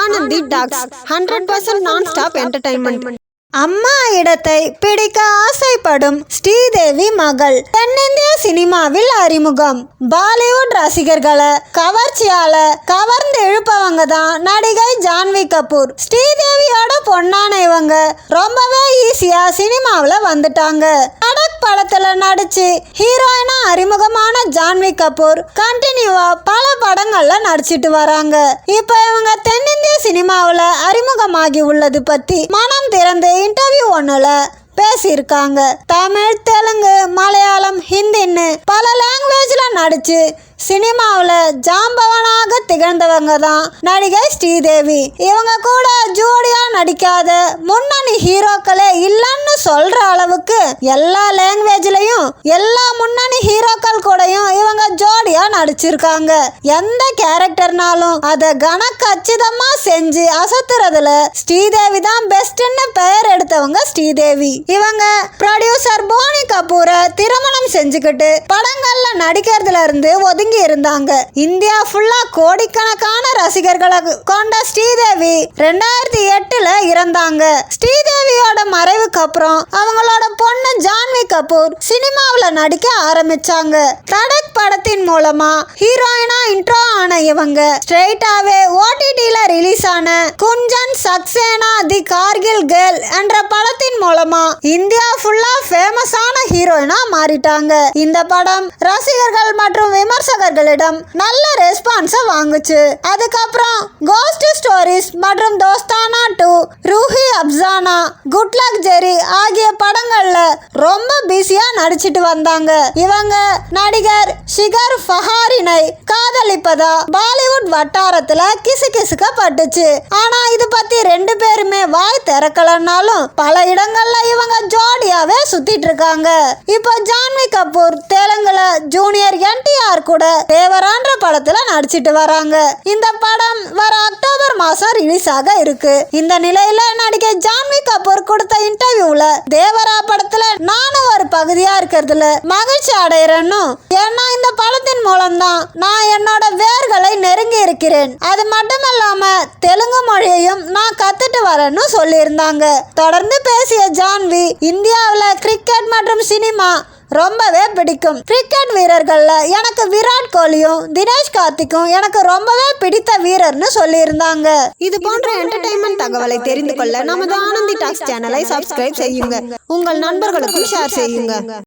Anandhi talks hundred percent non stop entertainment அம்மா இடத்தை பிடிக்க ஆசைப்படும் ஸ்ரீதேவி மகள் தென்னிந்திய சினிமாவில் அறிமுகம். பாலிவுட் ரசிகர்களை கவர்ச்சியால கவர்ந்து இழுப்பவங்க தான் நடிகை ஜான்வி கபூர். ஸ்ரீதேவியோட பொண்ணான இவங்க ரொம்பவே ஈஸியா சினிமாவில் வந்துட்டாங்க. கடக் படத்துல நடிச்சு ஹீரோயினா அறிமுகமான ஜான்வி கபூர் கண்டினியூவா பல படங்கள்ல நடிச்சிட்டு வராங்க. இப்போ இவங்க தென்னிந்திய சினிமாவில் அறிமுகமாகி உள்ளது பத்தி மனம் திறந்து இன்டர்வியூ ஒண்ணுல பேசியிருக்காங்க. தமிழ் தெலுங்கு மலையாளம் ஹிந்தின்னு பல லாங்குவேஜ்ல நடிச்சு சினிமாவில் ஜாம்பவனாக திகழ்ந்தவங்க தான் நடிகை ஸ்ரீதேவி. இவங்க கூட ஜோடியாக நடிக்காத முன்னணி ஹீரோக்களே இல்லைன்னு சொல்கிற அளவுக்கு எல்லா லாங்குவேஜ்லையும் எல்லா முன்னணி ஹீரோ அருமையா நடிச்சிருக்காங்க. எந்த கேரக்டர்னாலும் அதை கனக்கச்சிதமா செஞ்சு அசத்துறதுல ஸ்ரீதேவி தான் பெஸ்ட்னு பெயர் எடுத்தவங்க ஸ்ரீதேவி. இவங்க ப்ரொடியூசர் போனி கபூரை திருமணம் செஞ்சுக்கிட்டு படங்கள்ல நடிக்கிறதுல இருந்து ஒதுங்கி இருந்தாங்க. இந்தியா ஃபுல்லா கோடிக்கணக்கான ரசிகர்களை கொண்ட ஸ்ரீதேவி ரெண்டாயிரத்தி எட்டுல இறந்தாங்க. ஸ்ரீதேவியோட மறைவுக்கு அப்புறம் அவங்களோட பொண்ணு கபூர் சினிமாவில் நடிக்க ஆரம்பிச்சாங்க. தடக் படத்தின் மூலமா ஹீரோயினா இன்ட்ரோ ஆன இவங்க ஸ்ட்ரெயிட்டாவே ஓடிடியில ரிலீஸ் ஆன குஞ்சன் சக்சேனா தி கார்கில் கேர்ள் என்ற படத்தின் மூலமா இந்தியா ஃபுல்லா ஃபேமஸான ஹீரோயினா மாறிட்டாங்க. இந்த படம் ரசிகர்கள் மற்றும் விமர்சகர்களிடம் நல்ல ரெஸ்பான்ஸை வாங்குச்சு. அதுக்கப்புறம் கோஸ்ட் ஸ்டோரிஸ் மற்றும் Dostana two Roohi Afzana good luck Jerry ஆகிய படங்கள்ல ரொம்ப பிஸியா நடிச்சிட்டு வந்தாங்க. இவங்க நடிகர் ஷிகர் ஃபஹாரினை காதலிப்பதா பாலிவுட் வட்டாரத்துல கிசுகிசுக்கப்பட்டுச்சு ஆனா இது பத்தி ரெண்டு பேருமே வாய் திறக்கலன்னாலும் பல இடங்கள்ல இவங்க ஜோடியாவே சுத்திட்டு இருக்காங்க. இப்போ ஜான்வி கபூர் தெலுங்குல ஜூனியர் என்டிஆர் கூட தேவரான்ற படத்துல நடிச்சிட்டு வராங்க. இந்த படம் வர அக்டோபர் மாசம் ரிலீஸ் ஆக இருக்கு. இந்த நிலையில நடிகை ஜான்வி கபூர் கொடுத்த இன்டர்வியூல நானும் பகுதியா இருக்கிறதுல மகிழ்ச்சி அடைகிறேன்னு ஏன்னா இந்த படத்தின் மூலம்தான் நான் என்னோட வேர்களை நெருங்கி இருக்கிறேன். அது மட்டும் இல்லாம தெலுங்கு மொழியையும் நான் கத்துட்டு வரேன்னு சொல்லியிருந்தாங்க. தொடர்ந்து பேசிய ஜான்வி இந்தியாவில் கிரிக்கெட் மற்றும் சினிமா ரொம்பவே பிடிக்கும். கிரிக்கெட் வீரர்கள்ல எனக்கு விராட் கோலியும் தினேஷ் கார்த்திக்கும் எனக்கு ரொம்பவே பிடித்த வீரர்னு சொல்லியிருந்தாங்க. இது போன்ற என்டர்டைன்மெண்ட் தகவலை தெரிந்து கொள்ள நமது ஆனந்தி டாக்ஸ் சேனலை சப்ஸ்கிரைப் செய்யுங்க. உங்கள் நண்பர்களுக்கும் ஷேர் செய்யுங்க.